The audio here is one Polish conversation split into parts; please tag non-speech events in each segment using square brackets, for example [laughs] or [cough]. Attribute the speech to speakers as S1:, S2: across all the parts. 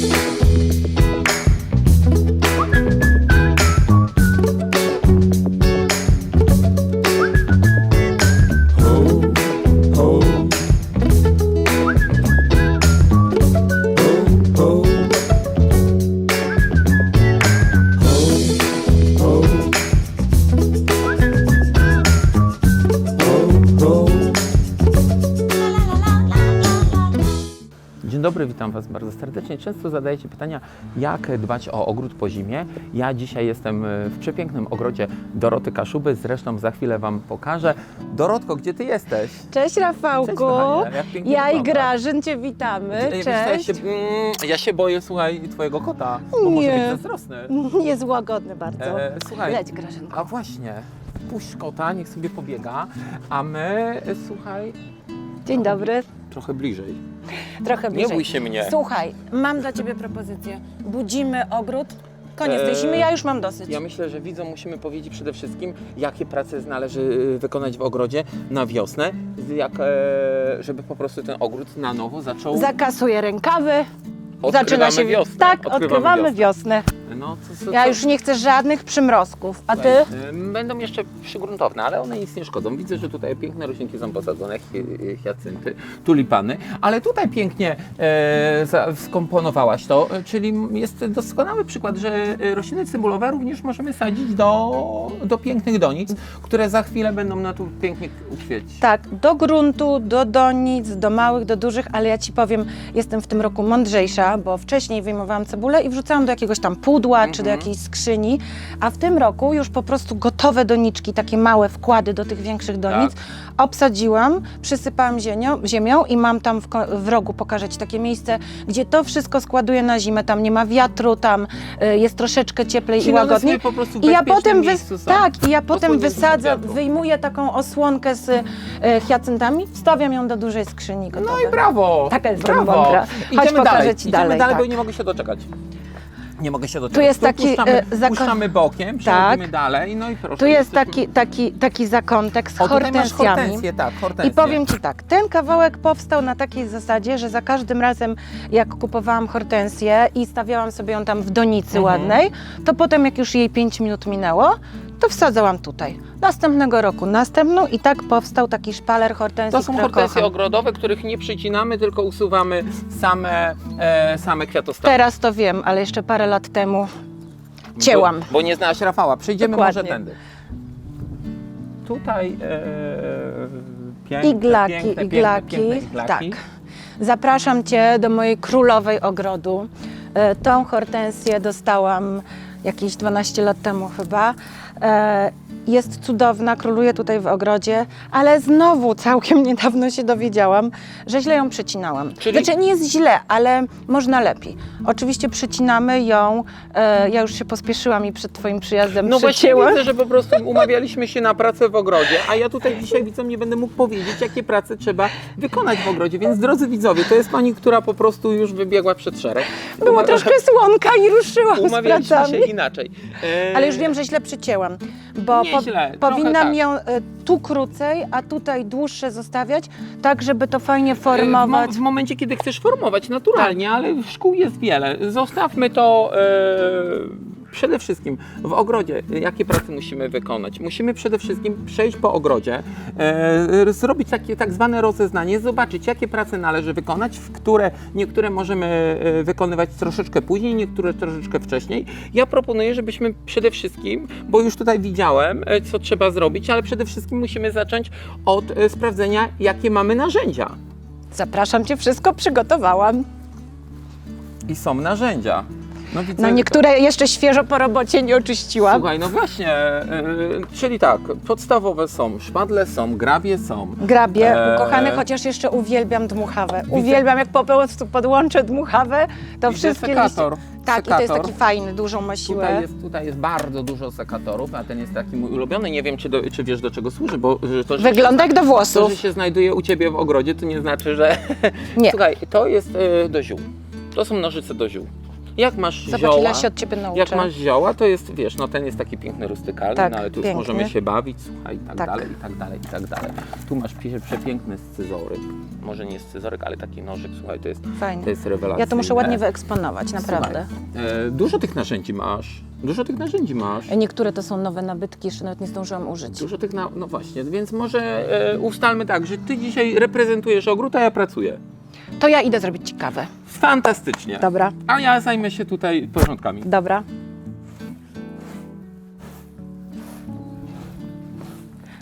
S1: Thank you. Często zadajecie pytania, jak dbać o ogród po zimie. Ja dzisiaj jestem e, w przepięknym ogrodzie Doroty Kaszuby, zresztą za chwilę Wam pokażę. Dorotko, gdzie Ty jesteś?
S2: Cześć Rafałku.
S1: Cześć, kochanie. Jak
S2: ja i. Grażyn Cię witamy.
S1: Co, Ja
S2: Cześć.
S1: się, mm, ja się boję, słuchaj, Twojego kota, bo może
S2: Nie.
S1: być zazdrosny. [laughs]
S2: Jest łagodny bardzo.
S1: E, słuchaj,
S2: Leć Grażynko.
S1: a właśnie, puść kota, niech sobie pobiega, a my, słuchaj,
S2: Dzień dobry.
S1: Trochę bliżej.
S2: Trochę
S1: Nie
S2: bliżej.
S1: bój się mnie.
S2: Słuchaj, mam dla Ciebie propozycję. Budzimy ogród. Koniec tej
S1: E,
S2: zimy, ja już mam dosyć.
S1: Ja myślę, że widzom musimy powiedzieć przede wszystkim, jakie prace należy y, wykonać w ogrodzie na wiosnę, jak, e, żeby po prostu ten ogród na nowo zaczął.
S2: Zakasuję rękawy.
S1: Odkrywamy
S2: Zaczyna się
S1: wiosnę.
S2: Tak, odkrywamy, wiosnę.
S1: No, co, co,
S2: Ja
S1: co?
S2: już nie chcę żadnych przymrozków. A Ty?
S1: Będą jeszcze przygruntowne, ale one nic nie szkodzą. Widzę, że tutaj piękne roślinki są posadzone, hi- hiacynty, tulipany, ale tutaj pięknie e, za, skomponowałaś to, e, czyli jest doskonały przykład, że e, rośliny cybulowe również możemy sadzić do, do pięknych donic, które za chwilę będą na tu pięknie uświecić.
S2: Tak, do gruntu, do donic, do małych, do dużych, ale ja Ci powiem, jestem w tym roku mądrzejsza, bo wcześniej wyjmowałam cebulę i wrzucałam do jakiegoś tam pudła czy do
S1: Mhm.
S2: jakiejś skrzyni, a w tym roku już po prostu gotowe doniczki, takie małe wkłady do tych większych donic, obsadziłam, przysypałam ziemią, ziemią i mam tam w, ko- w rogu, pokażę Ci takie miejsce, gdzie to wszystko składuję na zimę, tam nie ma wiatru, tam y, jest troszeczkę cieplej
S1: Czyli
S2: i
S1: one
S2: łagodniej.
S1: po prostu w
S2: I ja
S1: bezpiecznym
S2: potem,
S1: miejscu są.
S2: tak, i ja potem
S1: Osłonięte od
S2: wysadzę,
S1: wiatru.
S2: wyjmuję taką osłonkę z e, hiacyntami, wstawiam ją do dużej skrzyni.
S1: No i brawo!
S2: Taka jest
S1: brawo.
S2: mądra. Chodź,
S1: Idziemy
S2: pokażę
S1: dalej.
S2: ci
S1: Idziemy
S2: dalej,
S1: dalej,
S2: tak.
S1: bo nie mogę się doczekać. Nie mogę się doczekać.
S2: jest taki,
S1: puszczamy,
S2: e, zako-
S1: puszczamy bokiem, przechodzimy dalej, no i proszę.
S2: Tu jest
S1: jesteśmy-
S2: taki, taki, taki zakątek z
S1: O,
S2: hortensjami.
S1: hortensję, tak, hortensję.
S2: I powiem Ci tak, ten kawałek powstał na takiej zasadzie, że za każdym razem jak kupowałam hortensję i stawiałam sobie ją tam w donicy
S1: Mhm.
S2: ładnej, to potem jak już jej 5 minut minęło, to wsadzałam tutaj. Następnego roku następną i tak powstał taki szpaler hortensji,
S1: To są
S2: które
S1: hortensje
S2: kocham.
S1: ogrodowe, których nie przycinamy, tylko usuwamy same, e, same kwiatostawy.
S2: Teraz to wiem, ale jeszcze parę lat temu cięłam.
S1: Bo, bo nie znałaś Rafała. Przejdziemy
S2: Dokładnie.
S1: może tędy. Tutaj e, piękne,
S2: Iglaki,
S1: piękne,
S2: iglaki,
S1: Piękne, piękne iglaki.
S2: tak. Zapraszam Cię do mojej królowej ogrodu. E, Tą hortensję dostałam jakieś 12 lat temu chyba. uh, Jest cudowna, króluje tutaj w ogrodzie, ale znowu całkiem [laughs] niedawno się dowiedziałam, że źle ją przycinałam.
S1: Czyli-
S2: Znaczy nie jest źle, ale można lepiej. Oczywiście przycinamy ją, e, ja już się pospieszyłam i przed Twoim przyjazdem
S1: No właśnie
S2: przycięłam.
S1: widzę, że po prostu [laughs] umawialiśmy się na pracę w ogrodzie, a ja tutaj dzisiaj widzom nie będę mógł powiedzieć, jakie prace trzeba wykonać w ogrodzie. Więc drodzy widzowie, to jest pani, która po prostu już wybiegła przed szereg.
S2: Było
S1: Uma-
S2: troszkę słonka i ruszyłam z
S1: Umawialiśmy
S2: pracami.
S1: się inaczej. E,
S2: Ale już wiem, że źle przycięłam, bo
S1: Nie źle,
S2: powinnam
S1: tak.
S2: ją e, tu krócej, a tutaj dłuższe zostawiać, tak żeby to fajnie
S1: E, W, mo-
S2: formować.
S1: w momencie, kiedy chcesz formować, naturalnie, ale szkół jest wiele. Zostawmy to e, przede wszystkim w ogrodzie. Jakie prace musimy wykonać? Musimy przede wszystkim przejść po ogrodzie, e, zrobić takie tak zwane rozeznanie, zobaczyć, jakie prace należy wykonać, w które niektóre możemy e, wykonywać troszeczkę później, niektóre troszeczkę wcześniej. Ja proponuję, żebyśmy przede wszystkim, bo już tutaj widziałem, e, co trzeba zrobić, ale przede wszystkim musimy zacząć od e, sprawdzenia, jakie mamy narzędzia.
S2: Zapraszam Cię, wszystko przygotowałam.
S1: I są narzędzia. No, widzę,
S2: No niektóre jeszcze świeżo po robocie nie oczyściłam.
S1: Słuchaj, no właśnie, yy, czyli tak, podstawowe są szpadle, są grabie, są.
S2: Grabie,
S1: Eee.
S2: ukochany, chociaż jeszcze uwielbiam dmuchawę. Uwielbiam, jak po prostu podłączę dmuchawę, to
S1: Widzę
S2: wszystkie
S1: sekator.
S2: liście... Tak, i to jest
S1: Sekator.
S2: taki fajny, dużą ma siłę.
S1: Tutaj jest, tutaj jest bardzo dużo sekatorów, a ten jest taki mój ulubiony. Nie wiem, czy, do, czy wiesz do czego służy, bo to, że
S2: Wygląda jak do
S1: to,
S2: włosów.
S1: że się znajduje u Ciebie w ogrodzie, to nie znaczy, że...
S2: Nie. [laughs]
S1: Słuchaj, to jest y, do ziół. To są nożyce do ziół. Jak masz
S2: Zobacz,
S1: zioła,
S2: ile się od ciebie nauczę.
S1: jak masz zioła, to jest, wiesz, no ten jest taki piękny, rustykalny,
S2: Tak,
S1: no ale tu już
S2: piękny.
S1: możemy się bawić, słuchaj, i tak,
S2: Tak.
S1: dalej, i tak dalej, i tak dalej. Tu masz przepiękny scyzoryk, może nie scyzoryk, ale taki nożyk, słuchaj, to jest,
S2: Fajnie.
S1: to jest rewelacyjne.
S2: Ja to muszę ładnie wyeksponować, naprawdę.
S1: Słuchaj, e, dużo tych narzędzi masz, dużo tych narzędzi masz.
S2: Niektóre to są nowe nabytki, jeszcze nawet nie zdążyłam użyć.
S1: Dużo tych, na, no właśnie, więc może e, ustalmy tak, że ty dzisiaj reprezentujesz ogród, a ja pracuję.
S2: To ja idę zrobić ci kawę.
S1: Fantastycznie.
S2: Dobra,
S1: A ja zajmę się tutaj porządkami.
S2: dobra.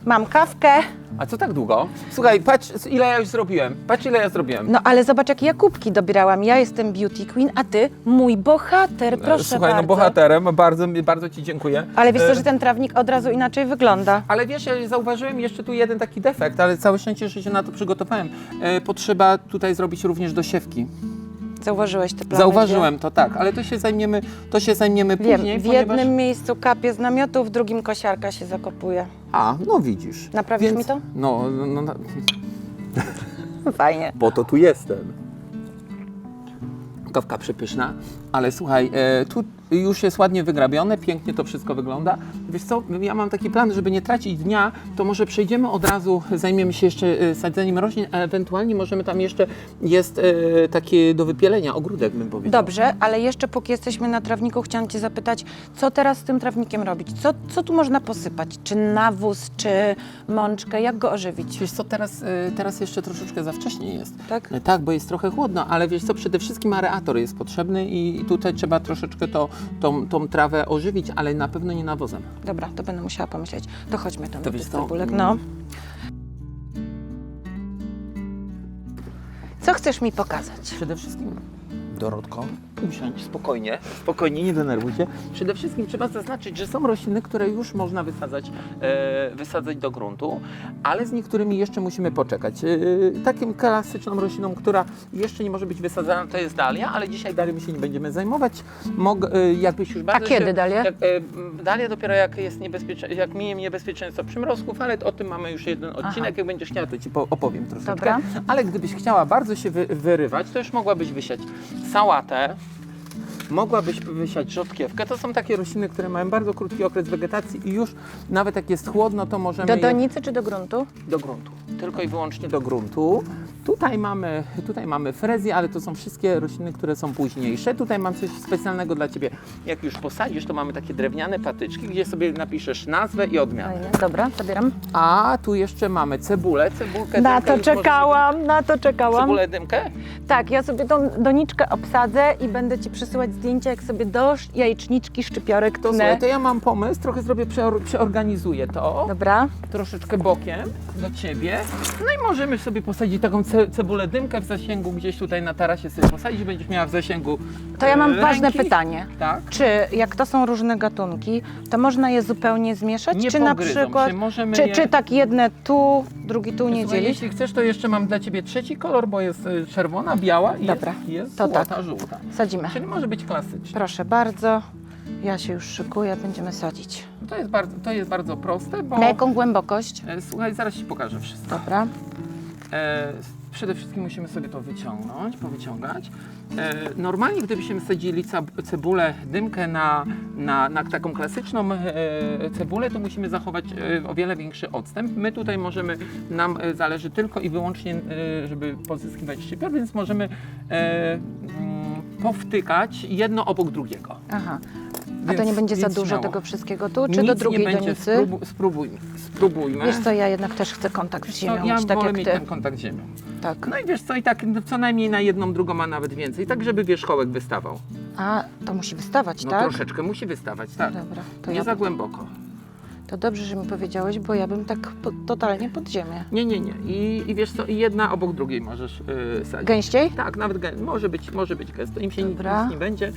S2: Mam kawkę.
S1: A co tak długo? Słuchaj, patrz ile ja już zrobiłem. Patrz ile ja zrobiłem.
S2: No ale zobacz, jakie ja kubki dobierałam. Ja jestem beauty queen, a ty mój bohater, proszę
S1: E, Słuchaj,
S2: bardzo.
S1: no bohaterem, bardzo, bardzo Ci dziękuję.
S2: Ale wiesz
S1: E,
S2: co, że ten trawnik od razu inaczej wygląda.
S1: Ale wiesz, ja zauważyłem jeszcze tu jeden taki defekt, ale całe szczęście, że się na to przygotowałem. E, potrzeba tutaj zrobić również dosiewki.
S2: Zauważyłeś te plamy?
S1: Zauważyłem to, tak, ale to się zajmiemy, to się zajmiemy
S2: Wiem,
S1: później,
S2: w
S1: ponieważ...
S2: jednym miejscu kapie z namiotu, w drugim kosiarka się zakopuje.
S1: A, no widzisz.
S2: Naprawisz mi to?
S1: No, no, no, no, [laughs]
S2: Fajnie.
S1: bo to tu jestem. Kawka przepyszna, ale słuchaj, e, tu już jest ładnie wygrabione, pięknie to wszystko wygląda. Wiesz co, ja mam taki plan, żeby nie tracić dnia, to może przejdziemy od razu, zajmiemy się jeszcze e, sadzeniem roślin, a ewentualnie możemy tam jeszcze, jest e, takie do wypielenia, ogródek bym powiedział.
S2: Dobrze, ale jeszcze póki jesteśmy na trawniku, chciałam Cię zapytać, co teraz z tym trawnikiem robić? Co, co tu można posypać? Czy nawóz, czy mączkę? Jak go ożywić?
S1: Wiesz co, teraz, teraz jeszcze troszeczkę za wcześnie jest.
S2: Tak?
S1: Tak, bo jest trochę chłodno, ale wiesz co, przede wszystkim areator jest potrzebny i tutaj trzeba troszeczkę to, tą, tą trawę ożywić, ale na pewno nie nawozem.
S2: Dobra, to będę musiała pomyśleć. To chodźmy tam
S1: To
S2: do
S1: wiesz
S2: tych
S1: co?
S2: cebulek. No. Co chcesz mi pokazać?
S1: Przede wszystkim, Dorotko, usiądź spokojnie, spokojnie, nie denerwuj się. Przede wszystkim trzeba zaznaczyć, że są rośliny, które już można wysadzać, e, wysadzać do gruntu, ale z niektórymi jeszcze musimy poczekać. E, takim klasyczną rośliną, która jeszcze nie może być wysadzana, to jest dalia, ale dzisiaj dalią się nie będziemy zajmować. Mog, e, jakbyś już bardzo
S2: kiedy
S1: się,
S2: dalie?
S1: Jak, e, dalia dopiero jak jest niebezpiecze, jak minie niebezpieczeństwo przymrozków, ale o tym mamy już jeden odcinek. Jak będziesz chciała, to ci po- opowiem troszeczkę.
S2: Dobra.
S1: Ale gdybyś chciała bardzo się wy, wyrywać, to już mogłabyś wysiać sałatę, mogłabyś wysiać rzodkiewkę. To są takie rośliny, które mają bardzo krótki okres wegetacji i już nawet jak jest chłodno, to możemy
S2: Do
S1: je
S2: donicy czy do gruntu?
S1: do gruntu. Tylko i wyłącznie do gruntu. Tutaj mamy, tutaj mamy frezję, ale to są wszystkie rośliny, które są późniejsze. Tutaj mam coś specjalnego dla Ciebie. Jak już posadzisz, to mamy takie drewniane patyczki, gdzie sobie napiszesz nazwę i odmianę.
S2: Fajnie. Dobra, zabieram.
S1: A tu jeszcze mamy cebulę, cebulkę.
S2: Na
S1: dymkę,
S2: to
S1: już
S2: czekałam, na to czekałam.
S1: Cebulę dymkę?
S2: Tak, ja sobie tą doniczkę obsadzę i będę Ci przysyłać zdjęcia, jak sobie do jajeczniczki szczypiorek
S1: To
S2: tnę.
S1: słuchaj, to ja mam pomysł, trochę zrobię, przeor- przeorganizuję to,
S2: Dobra,
S1: troszeczkę bokiem do Ciebie. No i możemy sobie posadzić taką ce- cebulę dymkę w zasięgu, gdzieś tutaj na tarasie sobie posadzić, będziesz miała w zasięgu
S2: to ja mam
S1: e,
S2: ważne
S1: ręki.
S2: pytanie.
S1: Tak.
S2: Czy jak to są różne gatunki, to można je zupełnie zmieszać?
S1: Nie
S2: czy na
S1: pogryzą
S2: przykład,
S1: się, możemy
S2: czy,
S1: je-
S2: czy tak jedne tu, drugi tu nie
S1: Słuchaj,
S2: dzielić?
S1: jeśli chcesz, to jeszcze mam dla Ciebie trzeci kolor, bo jest y, czerwona, biała i
S2: Dobra,
S1: jest, jest
S2: to
S1: złota,
S2: tak.
S1: żółta.
S2: Sadzimy.
S1: Czyli może być klasyczny.
S2: Proszę bardzo. Ja się już szykuję, będziemy sadzić.
S1: To jest bardzo, to jest bardzo proste, bo...
S2: Na jaką głębokość?
S1: E, Słuchaj, zaraz Ci pokażę wszystko.
S2: Dobra.
S1: E, przede wszystkim musimy sobie to wyciągnąć, powyciągać. E, normalnie gdybyśmy sadzili cebulę, dymkę na, na, na taką klasyczną e, cebulę, to musimy zachować e, o wiele większy odstęp. My tutaj możemy, nam zależy tylko i wyłącznie, żeby pozyskiwać szczypior, więc możemy mm, powtykać jedno obok drugiego.
S2: Aha. A to nie będzie za dużo
S1: śmiało.
S2: tego wszystkiego tu, czy
S1: Nic
S2: do drugiej
S1: nie będzie,
S2: donicy?
S1: Spróbu, spróbujmy. spróbujmy.
S2: Wiesz co, ja jednak też chcę kontakt z ziemią
S1: ja
S2: mieć, tak
S1: wolę
S2: jak
S1: mieć
S2: ty.
S1: ten kontakt z ziemią.
S2: Tak.
S1: No i wiesz co, i tak no, co najmniej na jedną, drugą, a nawet więcej, tak żeby wierzchołek wystawał.
S2: A, to musi wystawać,
S1: No
S2: tak?
S1: troszeczkę musi wystawać, tak.
S2: Dobra, to,
S1: Nie
S2: ja,
S1: za głęboko.
S2: to dobrze, że mi powiedziałeś, bo ja bym tak po, totalnie pod ziemię.
S1: Nie, nie, nie. I, i wiesz co, i jedna obok drugiej możesz yy, sadzić.
S2: Gęściej?
S1: Tak, nawet gę- może być, może być gęsto. Im się nic,
S2: Dobra.
S1: nic nie będzie.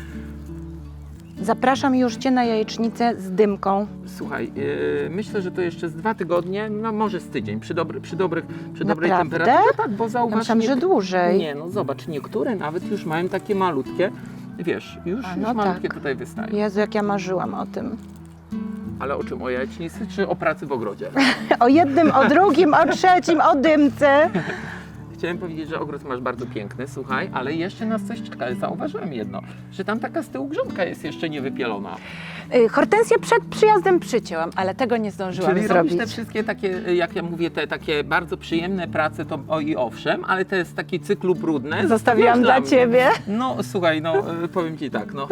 S2: Zapraszam już Cię na jajecznicę z dymką.
S1: Słuchaj, yy, myślę, że to jeszcze z dwa tygodnie, no może z tydzień, przy, dobry, przy, dobrych, przy dobrej
S2: Naprawdę?
S1: temperaturze. Tak, bo
S2: Ja
S1: zauważ,
S2: myślałam, że dłużej.
S1: Nie, no zobacz, niektóre nawet już mają takie malutkie, wiesz, już,
S2: A,
S1: już
S2: no
S1: malutkie
S2: tak.
S1: tutaj wystają.
S2: Jezu, jak ja marzyłam o tym.
S1: Ale o czym? O jajecznicy czy o pracy w ogrodzie? [laughs]
S2: O jednym, o drugim, o trzecim, o dymce. [laughs]
S1: chciałem powiedzieć, że ogród masz bardzo piękny, słuchaj, ale jeszcze nas coś czeka. Zauważyłem jedno, że tam taka z tyłu grządka jest jeszcze niewypielona.
S2: Y, Hortensję przed przyjazdem przycięłam, ale tego nie zdążyłam
S1: Czyli
S2: zrobić.
S1: robisz te wszystkie takie, jak ja mówię, te takie bardzo przyjemne prace, to o i owszem, ale te z takie cyklu brudne.
S2: Zostawiłam dla
S1: mnie.
S2: ciebie.
S1: No słuchaj, no e, powiem ci tak, no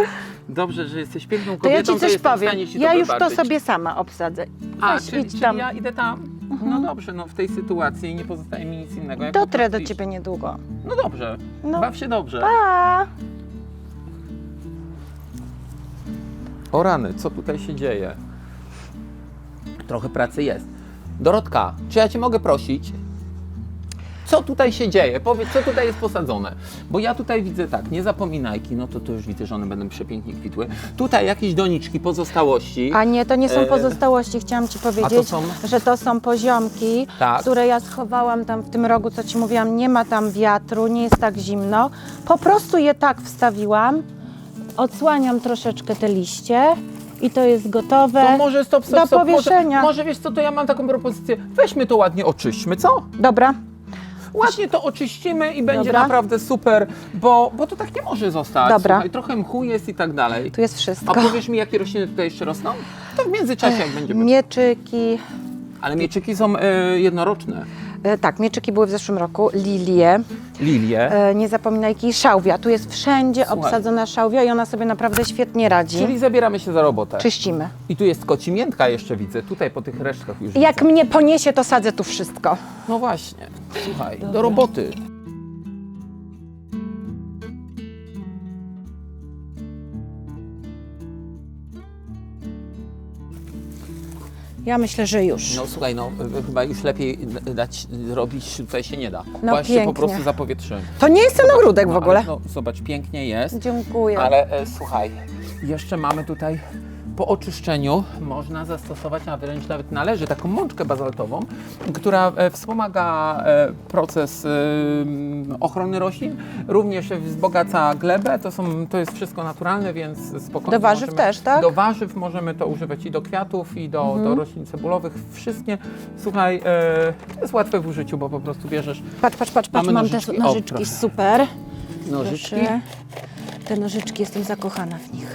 S1: dobrze, że jesteś piękną
S2: To ja
S1: kobietą,
S2: ci coś
S1: jestem w
S2: powiem.
S1: stanie ci
S2: Ja
S1: to
S2: już to
S1: wybaczyć.
S2: sobie sama obsadzę.
S1: A,
S2: Weź,
S1: czyli,
S2: idź
S1: czyli
S2: tam.
S1: ja idę tam. No dobrze, no w tej sytuacji nie pozostaje mi nic innego. jak
S2: Dotrę do
S1: iść.
S2: ciebie niedługo.
S1: No dobrze,
S2: No.
S1: baw się dobrze.
S2: Pa!
S1: O rany, co tutaj się dzieje? Trochę pracy jest. Dorotka, czy ja Cię mogę prosić? Co tutaj się dzieje? Powiedz, co tutaj jest posadzone? Bo ja tutaj widzę tak, nie zapominajki, no to tu już widzę, że one będą przepięknie kwitły. Tutaj jakieś doniczki, pozostałości.
S2: A nie, to nie są
S1: E,
S2: pozostałości. Chciałam ci powiedzieć,
S1: są?
S2: że to są poziomki,
S1: Tak.
S2: które ja schowałam tam w tym rogu, co ci mówiłam. Nie ma tam wiatru, nie jest tak zimno. Po prostu je tak wstawiłam. Odsłaniam troszeczkę te liście i to jest gotowe.
S1: To może stop, stop,
S2: do
S1: stop.
S2: powieszenia.
S1: Może, może wiesz co, to ja mam taką propozycję. Weźmy to ładnie oczyśćmy, co?
S2: Dobra.
S1: Ładnie to oczyścimy i będzie
S2: Dobra.
S1: naprawdę super, bo, bo to tak nie może zostać.
S2: Dobra.
S1: Słuchaj, trochę mchu jest i tak dalej.
S2: Tu jest
S1: A
S2: wszystko.
S1: powiesz mi, jakie rośliny tutaj jeszcze rosną? To w międzyczasie, jak będziemy.
S2: Mieczyki.
S1: Ale mieczyki są e, jednoroczne.
S2: E, tak, mieczyki były w zeszłym roku. Lilie.
S1: Lilie.
S2: E, nie zapominajki, szałwia. Tu jest wszędzie
S1: Słuchaj.
S2: obsadzona szałwia i ona sobie naprawdę świetnie radzi.
S1: Czyli zabieramy się za robotę.
S2: Czyścimy.
S1: I tu jest kocimiętka jeszcze widzę, tutaj po tych resztkach już
S2: Jak
S1: widzę.
S2: mnie poniesie, to sadzę tu wszystko.
S1: No właśnie, słuchaj, do roboty.
S2: Ja myślę, że już.
S1: No słuchaj, no y, chyba już lepiej dać, robić tutaj się nie da.
S2: No
S1: ja się po
S2: pięknie.
S1: prostu zapowietrzyłem.
S2: To nie jest ten ogródek w
S1: No,
S2: ogóle.
S1: ale No, zobacz, pięknie jest.
S2: Dziękuję.
S1: Ale e, słuchaj, jeszcze mamy tutaj po oczyszczeniu można zastosować, a wręcz nawet należy taką mączkę bazaltową, która e, wspomaga e, proces e, ochrony roślin, również wzbogaca glebę. To, są, to jest wszystko naturalne, więc spokojnie.
S2: Do warzyw
S1: możemy,
S2: też, tak?
S1: Do warzyw możemy to używać i do kwiatów, i do,
S2: Mhm.
S1: do roślin cebulowych. Wszystkie, słuchaj, jest łatwe w użyciu, bo po prostu bierzesz
S2: Patrz, patrz, patrz, patrz.
S1: Mamy
S2: mam
S1: nożyczki.
S2: te
S1: O,
S2: nożyczki,
S1: proszę.
S2: super.
S1: nożyczki.
S2: Proszę. Te nożyczki, jestem zakochana w nich.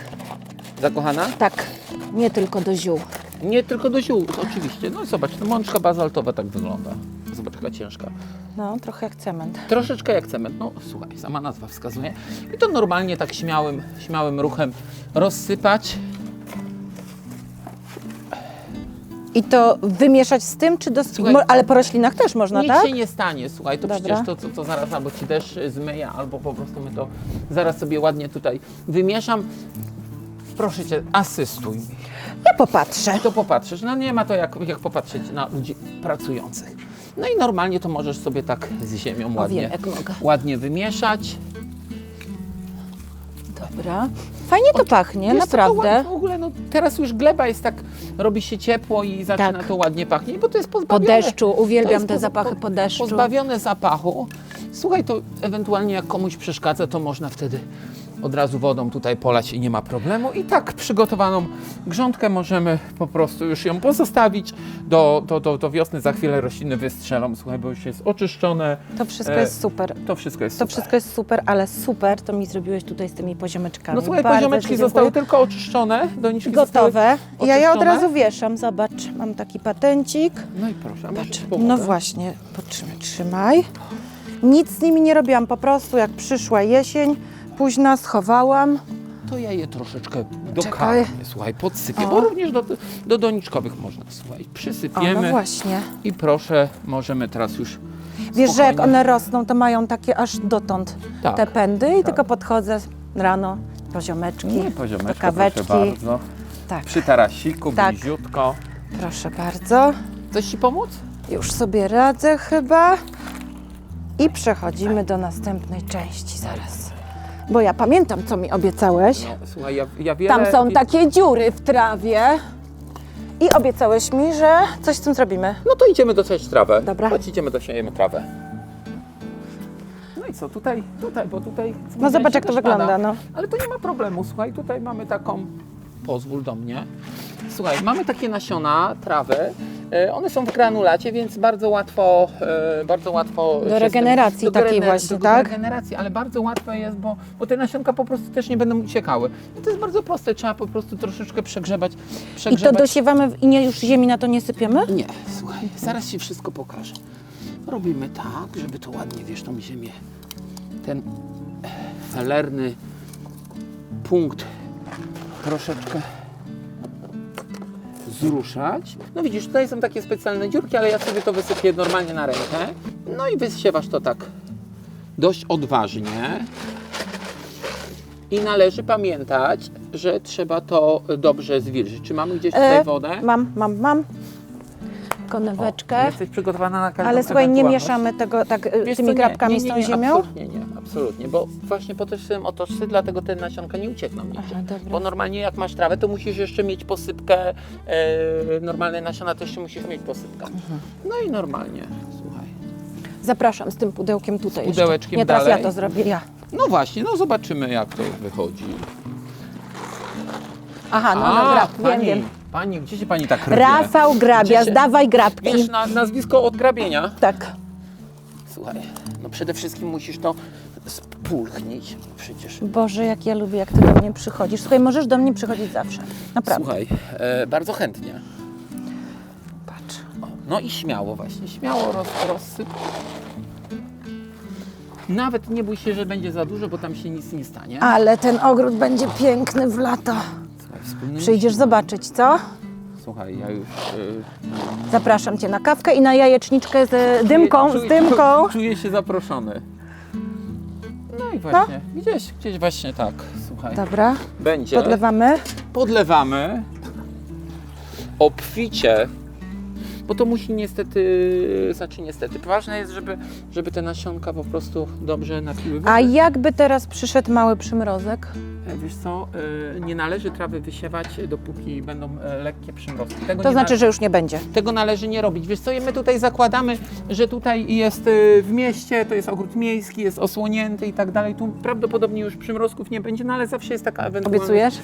S1: Zakochana?
S2: Tak, nie tylko do ziół.
S1: Nie tylko do ziół, oczywiście. No zobacz, to mączka bazaltowa tak wygląda. Zobacz, jaka ciężka.
S2: No, trochę jak cement.
S1: Troszeczkę jak cement, no słuchaj, sama nazwa wskazuje. I to normalnie tak śmiałym, śmiałym ruchem rozsypać.
S2: I to wymieszać z tym, czy do...
S1: Słuchaj,
S2: Mo- Ale po roślinach też można,
S1: Nic
S2: tak?
S1: się nie stanie, słuchaj, to
S2: Dobra.
S1: przecież to, to, to zaraz albo ci deszcz zmyje, albo po prostu my to zaraz sobie ładnie tutaj wymieszam. Proszę cię, asystuj.
S2: Ja popatrzę.
S1: To popatrzysz, no nie ma to jak, jak popatrzeć na ludzi pracujących. No i normalnie to możesz sobie tak z ziemią ładnie,
S2: wiem, jak mogę.
S1: ładnie wymieszać.
S2: Dobra. Fajnie to pachnie,
S1: Wiesz co, to
S2: naprawdę.
S1: ładnie, w ogóle, no, teraz już gleba jest tak, robi się ciepło i zaczyna
S2: Tak.
S1: to ładnie pachnieć, bo to jest
S2: Po
S1: pozbawione.
S2: deszczu,
S1: to
S2: uwielbiam
S1: jest
S2: te zapachy
S1: po
S2: deszczu.
S1: Pozbawione zapachu. Słuchaj, to ewentualnie jak komuś przeszkadza, to można wtedy od razu wodą tutaj polać i nie ma problemu. I tak przygotowaną grządkę możemy po prostu już ją pozostawić do, do, do, do wiosny. Za chwilę rośliny wystrzelą, słuchaj, bo już jest oczyszczone.
S2: To wszystko
S1: E,
S2: jest super.
S1: To wszystko jest
S2: To
S1: super.
S2: wszystko jest super, ale super to mi zrobiłeś tutaj z tymi poziomeczkami.
S1: No słuchaj,
S2: Bardzo
S1: poziomeczki zostały tylko oczyszczone, doniczki
S2: gotowe. Ja je od razu wieszam, zobacz, mam taki patencik.
S1: No i proszę,
S2: Patrz, no właśnie, potrzymaj, trzymaj. Nic z nimi nie robiłam, po prostu jak przyszła jesień, późna, schowałam.
S1: To ja je troszeczkę
S2: Czekaj.
S1: dokarmię, słuchaj, podsypię,
S2: O.
S1: bo również do, do doniczkowych można, słuchaj,
S2: O,
S1: przysypiemy
S2: no właśnie.
S1: i proszę, możemy teraz już
S2: Wiesz, że jak
S1: spokojnie-
S2: one rosną, to mają takie aż dotąd
S1: Tak,
S2: te pędy i
S1: tak.
S2: tylko podchodzę rano, poziomeczki,
S1: Nie,
S2: do
S1: poziomeczko,
S2: kaweczki.
S1: proszę bardzo.
S2: Tak,
S1: Przy tarasiku,
S2: Tak.
S1: bliziutko.
S2: proszę bardzo.
S1: Coś Ci pomóc?
S2: Już sobie radzę chyba. I przechodzimy do następnej części zaraz. Bo ja pamiętam, co mi obiecałeś.
S1: No, słuchaj, ja, ja wiele...
S2: Tam są takie dziury w trawie. I obiecałeś mi, że coś z tym zrobimy.
S1: No to idziemy dosiać trawę.
S2: Dobra.
S1: Chodź, idziemy dosiejemy trawę. No i co, tutaj, tutaj, bo tutaj...
S2: No zobacz, jak to wygląda. No.
S1: Ale to nie ma problemu, słuchaj, tutaj mamy taką, pozwól do mnie. Słuchaj, mamy takie nasiona trawy E, One są w granulacie, więc bardzo łatwo, e, bardzo łatwo się z tym-
S2: regeneracji
S1: do
S2: takiej właśnie,
S1: do
S2: tak?
S1: regeneracji, ale bardzo łatwo jest, bo, bo te nasionka po prostu też nie będą uciekały. I to jest bardzo proste, trzeba po prostu troszeczkę przegrzebać.
S2: I to
S1: przegrzebać.
S2: dosiewamy w- i nie już ziemi na to nie sypiemy?
S1: Nie, słuchaj, zaraz Ci wszystko pokażę. Robimy tak, żeby to ładnie, wiesz, tą ziemię, ten e, felerny punkt troszeczkę zruszać. No widzisz, tutaj są takie specjalne dziurki, ale ja sobie to wysypię normalnie na rękę. No i wysiewasz to tak dość odważnie. I należy pamiętać, że trzeba to dobrze zwilżyć. Czy mamy gdzieś tutaj
S2: E,
S1: wodę?
S2: Mam, mam, mam. Koneweczkę.
S1: Jesteś przygotowana na każdą
S2: Ale słuchaj, nie
S1: ewentualność?
S2: mieszamy tego tak y,
S1: Wiesz
S2: tymi
S1: co, nie,
S2: grabkami
S1: nie,
S2: z
S1: nie,
S2: tą
S1: nie,
S2: ziemią?
S1: Absolutnie nie, absolutnie, bo właśnie po to jestem otoczcy, dlatego te nasionka nie uciekną nigdzie.
S2: Aha.
S1: Bo normalnie jak masz trawę, to musisz jeszcze mieć posypkę, e, normalne nasiona też musisz mieć posypkę.
S2: Mhm.
S1: No i normalnie, słuchaj.
S2: Zapraszam z tym pudełkiem tutaj
S1: Z pudełeczkiem
S2: jeszcze. Nie, teraz
S1: dalej.
S2: ja to zrobię, ja.
S1: No właśnie, no zobaczymy jak to wychodzi.
S2: Aha, no
S1: A,
S2: dobra, wiem,
S1: pani,
S2: wiem.
S1: Pani, gdzie się pani tak rwie?
S2: Rafał Grabia,
S1: Gdzie się-
S2: zdawaj grabki.
S1: Wiesz, na, nazwisko od grabienia.
S2: Tak.
S1: Słuchaj, no przede wszystkim musisz to spulchnić, przecież.
S2: Boże, jak ja lubię, jak ty do mnie przychodzisz. Słuchaj, możesz do mnie przychodzić zawsze. Naprawdę.
S1: Słuchaj, e, bardzo chętnie.
S2: Patrz.
S1: O, no i śmiało właśnie, śmiało roz, rozsyp. Nawet nie bój się, że będzie za dużo, bo tam się nic nie stanie.
S2: Ale ten ogród będzie piękny w lato.
S1: Słuchaj, wspólnymi
S2: Przyjdziesz zobaczyć, co?
S1: Słuchaj, ja już... e,
S2: Zapraszam cię na kawkę i na jajeczniczkę z dymką,
S1: czuję,
S2: z dymką. [laughs]
S1: Czuję się zaproszony. No i właśnie, gdzieś, gdzieś właśnie tak, słuchaj.
S2: Dobra,
S1: Będzie.
S2: podlewamy.
S1: podlewamy obficie, bo to musi niestety, znaczy niestety, ważne jest, żeby, żeby te nasionka po prostu dobrze napiły.
S2: A jakby teraz przyszedł mały przymrozek?
S1: E, Wiesz co, e, nie należy trawy wysiewać, dopóki będą e, lekkie przymrozki. Tego
S2: To znaczy, że już nie będzie.
S1: tego należy nie robić. Wiesz co, my tutaj zakładamy, że tutaj jest w mieście, to jest ogród miejski, jest osłonięty i tak dalej. Tu prawdopodobnie już przymrozków nie będzie, no ale zawsze jest taka ewentualność.
S2: Obiecujesz?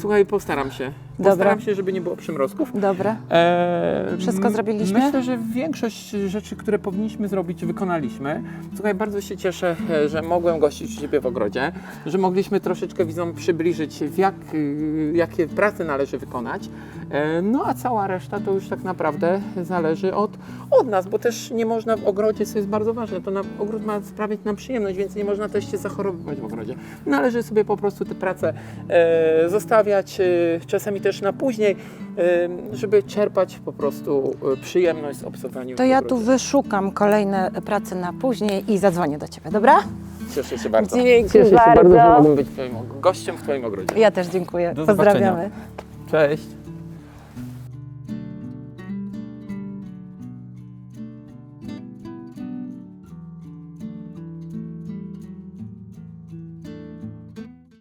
S1: Słuchaj, postaram się.
S2: Dobra.
S1: Postaram się, żeby nie było przymrozków.
S2: Dobra.
S1: E,
S2: Wszystko zrobiliśmy?
S1: Myślę, że większość rzeczy, które powinniśmy zrobić, wykonaliśmy. Słuchaj, bardzo się cieszę, że mogłem gościć u Ciebie w ogrodzie, że mogliśmy troszeczkę widzom przybliżyć, w jak, y, jakie prace należy wykonać. E, No a cała reszta to już tak naprawdę zależy od, od nas, bo też nie można w ogrodzie, co jest bardzo ważne, to nam, ogród ma sprawiać nam przyjemność, więc nie można też się zachorowywać w ogrodzie. Należy sobie po prostu te prace e, zostawiać, e, czasami też na później, e, żeby czerpać po prostu e, przyjemność z obserwowania
S2: To ja tu wyszukam kolejne prace na później i zadzwonię do Ciebie, dobra?
S1: Cieszę się bardzo.
S2: Dzięki
S1: Cieszę się bardzo, że
S2: bardzo.
S1: mogłem być Twoim gościem w Twoim ogrodzie.
S2: Ja też dziękuję.
S1: Do
S2: Pozdrawiamy.
S1: zobaczenia. Cześć.